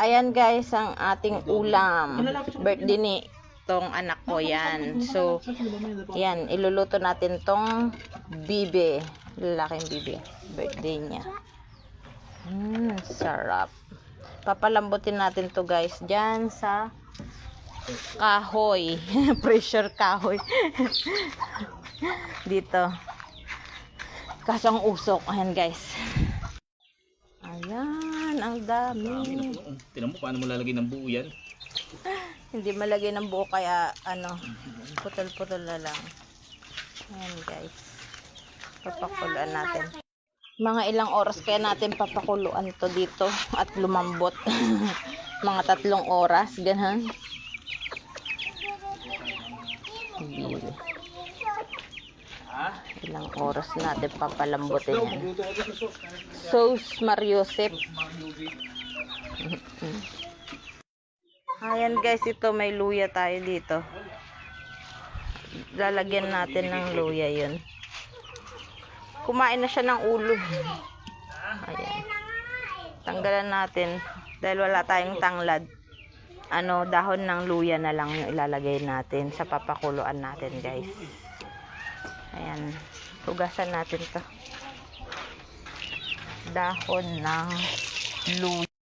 Ayan guys, ang ating ulam. Birthday ni tong anak ko yan. So, yan, iluluto natin tong bibe. Lalaking bibe. Birthday niya. Hmm, sarap. Papalambutin natin to guys dyan sa kahoy. Pressure kahoy. Dito. Kaso ang usok. Ayan guys. Ayan, dami. Tinan mo, paano mo lalagay ng buo yan? Hindi malagay ng buo kaya ano, putol-putol na lang. Ayan guys. Papakuluan natin. Mga ilang oras kaya natin papakuluan to dito at lumambot. Mga tatlong oras, ganun. Bili. Ilang oras natin papalambutin yan. Sauce Mariosep. Ayan guys, ito may luya tayo dito. Lalagyan natin ng luya yun. Kumain na siya ng ulo. Ayan. Tanggalan natin dahil wala tayong tanglad. Ano, dahon ng luya na lang yung ilalagay natin sa papakuluan natin guys. Ayan. Hugasan natin to. Dahon ng luya.